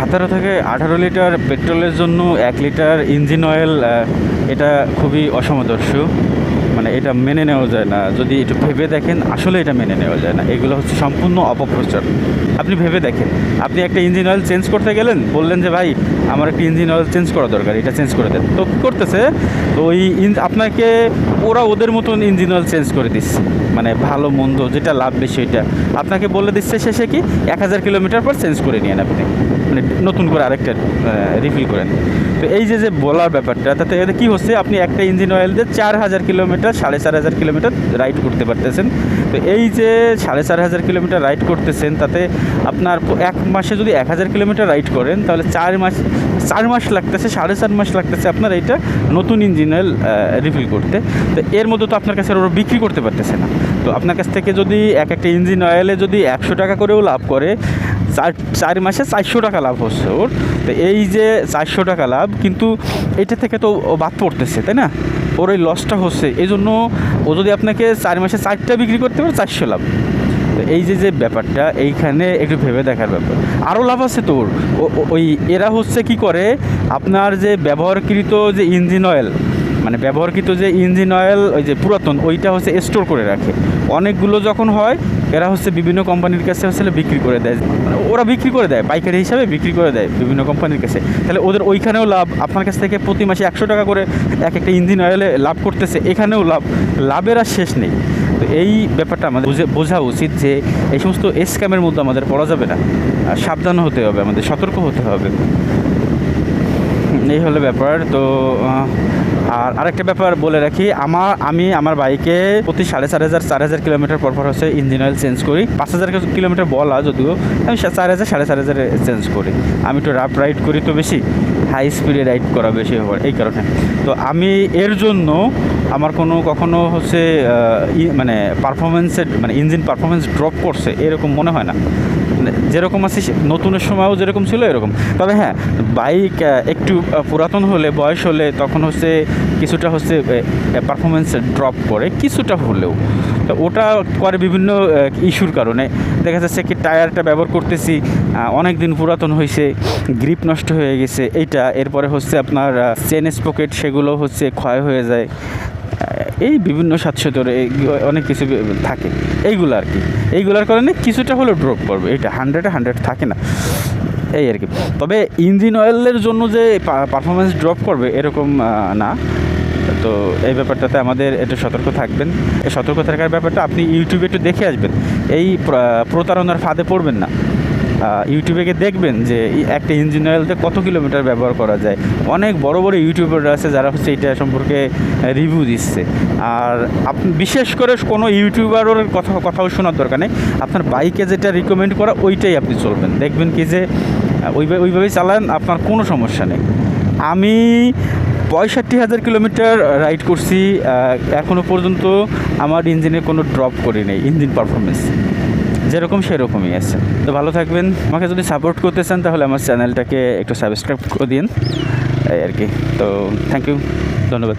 সতেরো থেকে আঠারো লিটার পেট্রোলের জন্য এক লিটার ইঞ্জিন অয়েল এটা খুবই অসমদর্শ। মানে এটা মেনে নেওয়া যায় না। যদি একটু ভেবে দেখেন, আসলে এটা মেনে নেওয়া যায় না। এগুলো হচ্ছে সম্পূর্ণ অপপ্রচার। আপনি ভেবে দেখেন, আপনি একটা ইঞ্জিন অয়েল চেঞ্জ করতে গেলেন, বললেন যে, ভাই, আমার একটা ইঞ্জিন অয়েল চেঞ্জ করা দরকার, এটা চেঞ্জ করে দেন। তো কী করতেছে? তো ওই আপনাকে ওরা ওদের মতন ইঞ্জিন অয়েল চেঞ্জ করে দিচ্ছে। মানে ভালো, মন্দ, যেটা লাভ বেশি ওইটা। আপনাকে বলে দিচ্ছে শেষে কি, এক হাজার কিলোমিটার পর চেঞ্জ করে নিয়েন আপনি। মানে নতুন করে আরেকটা রিফিল করেন। তো এই যে যে বলার ব্যাপারটা, তাতে এতে কী হচ্ছে, আপনি একটা ইঞ্জিন অয়েল দিয়ে চার হাজার কিলোমিটার, সাড়ে চার হাজার কিলোমিটার রাইড করতে পারতেছেন। তো এই যে সাড়ে চার হাজার কিলোমিটার রাইড করতেছেন, তাতে আপনার এক মাসে যদি এক হাজার কিলোমিটার রাইড করেন, তাহলে চার মাস চার মাস লাগতেছে, সাড়ে চার মাস লাগতেছে আপনার এইটা নতুন ইঞ্জিন অয়েল রিফিল করতে। তো এর মধ্যে তো আপনার কাছে ওরা বিক্রি করতে পারতেছে না। তো আপনার কাছ থেকে যদি এক একটা ইঞ্জিন অয়েলে যদি একশো টাকা করেও লাভ করে, চার চার মাসে চারশো টাকা লাভ হচ্ছে ওর। তো এই যে চারশো টাকা লাভ, কিন্তু এটা থেকে তো বাদ পড়তেছে, তাই না? ওর ওই লসটা হচ্ছে। এই জন্য ও যদি আপনাকে চার মাসে চারটা বিক্রি করতে পারে, চারশো লাভ। এই যে যে ব্যাপারটা, এইখানে একটু ভেবে দেখার ব্যাপার। আরও লাভ আছে তোর ওই এরা হচ্ছে কি করে, আপনার যে ব্যবহারকৃত যে ইঞ্জিন অয়েল মানে ব্যবহারকৃত যে ইঞ্জিন অয়েল, ওই যে পুরাতন, ওইটা হচ্ছে স্টোর করে রাখে। অনেকগুলো যখন হয়, এরা হচ্ছে বিভিন্ন কোম্পানির কাছে হচ্ছে বিক্রি করে দেয়। মানে ওরা বিক্রি করে দেয়, পাইকারি হিসাবে বিক্রি করে দেয় বিভিন্ন কোম্পানির কাছে। তাহলে ওদের ওইখানেও লাভ, আপনার কাছ থেকে প্রতি মাসে একশো টাকা করে এক একটা ইঞ্জিন অয়েলে লাভ করতেছে, এখানেও লাভ। লাভের আর শেষ নেই। তো এই ব্যাপারটা আমাদের বুঝে, বোঝা উচিত যে এই সমস্ত স্ক্যামের মধ্যে আমাদের পড়া যাবে না। সাবধান হতে হবে, আমাদের সতর্ক হতে হবে। এই হলো ব্যাপার। তো আর আরেকটা ব্যাপার বলে রাখি আমার আমি আমার বাইকে প্রতি সাড়ে চার হাজার চার হাজার কিলোমিটার পর পর হচ্ছে ইঞ্জিন অয়েল চেঞ্জ করি। পাঁচ হাজার কিলোমিটার বলা যদিও, আমি চার হাজার, সাড়ে চার হাজার চেঞ্জ করি। আমি একটু রাফ রাইড করি তো বেশি হাই স্পিডে রাইড করা বেশি হয়, এই কারণে। তো আমি এর জন্য আমার কোনো কখনো হচ্ছে মানে পারফরমেন্সের মানে ইঞ্জিন পারফরমেন্স ড্রপ করছে, এরকম মনে হয় না। মানে যেরকম আছে নতুনের সময়ও যেরকম ছিল, এরকম। তবে হ্যাঁ বাইক একটু পুরাতন হলে, বয়স হলে তখন হচ্ছে কিছুটা হচ্ছে পারফরমেন্স ড্রপ করে, কিছুটা হলেও। তো ওটা করে বিভিন্ন ইস্যুর কারণে। দেখা যাচ্ছে কি টায়ারটা ব্যবহার করতেছি অনেক দিন পুরাতন হয়েছে গ্রিপ নষ্ট হয়ে গেছে, এইটা। এরপরে হচ্ছে আপনার চেন স্পকেট সেগুলো হচ্ছে ক্ষয় হয়ে যায়। এই বিভিন্ন স্বাচ্ছতর অনেক কিছু থাকে। এইগুলো আর কি। এইগুলোর কারণে কিছুটা হলেও ড্রপ করবে এটা হান্ড্রেডে হান্ড্রেড থাকে না। এই আর কি। তবে ইঞ্জিন অয়েলের জন্য যে পারফরমেন্স ড্রপ করবে এরকম না। তো এই ব্যাপারটাতে আমাদের একটু সতর্ক থাকবেন। এই সতর্ক থাকার ব্যাপারটা আপনি ইউটিউবে একটু দেখে আসবেন। এই প্রতারণার ফাঁদে পড়বেন না। ইউটিউবে গিয়ে দেখবেন যে একটা ইঞ্জিন অয়েলতে কত কিলোমিটার ব্যবহার করা যায়। অনেক বড় বড় ইউটিউবাররা আছে যারা হচ্ছে এটা সম্পর্কে রিভিউ দিচ্ছে। আর আপনি বিশেষ করে কোনো ইউটিউবারের কথা, কথাও শোনার দরকার নেই। আপনার বাইকে যেটা রিকমেন্ড করা, ওইটাই আপনি চলবেন। দেখবেন কি যে ওইভাবে, ওইভাবেই চালান, আপনার কোনো সমস্যা নেই। আমি পঁয়ষট্টি হাজার কিলোমিটার রাইড করছি এখনও পর্যন্ত আমার ইঞ্জিনে কোনো ড্রপ করি নেই ইঞ্জিন পারফরমেন্স যেরকম সেরকমই আছে। তো ভালো থাকবেন। আমাকে যদি সাপোর্ট করতে চান, তাহলে আমার চ্যানেলটাকে একটু সাবস্ক্রাইব করে দিন। এই আর কি। তো থ্যাংক ইউ ধন্যবাদ।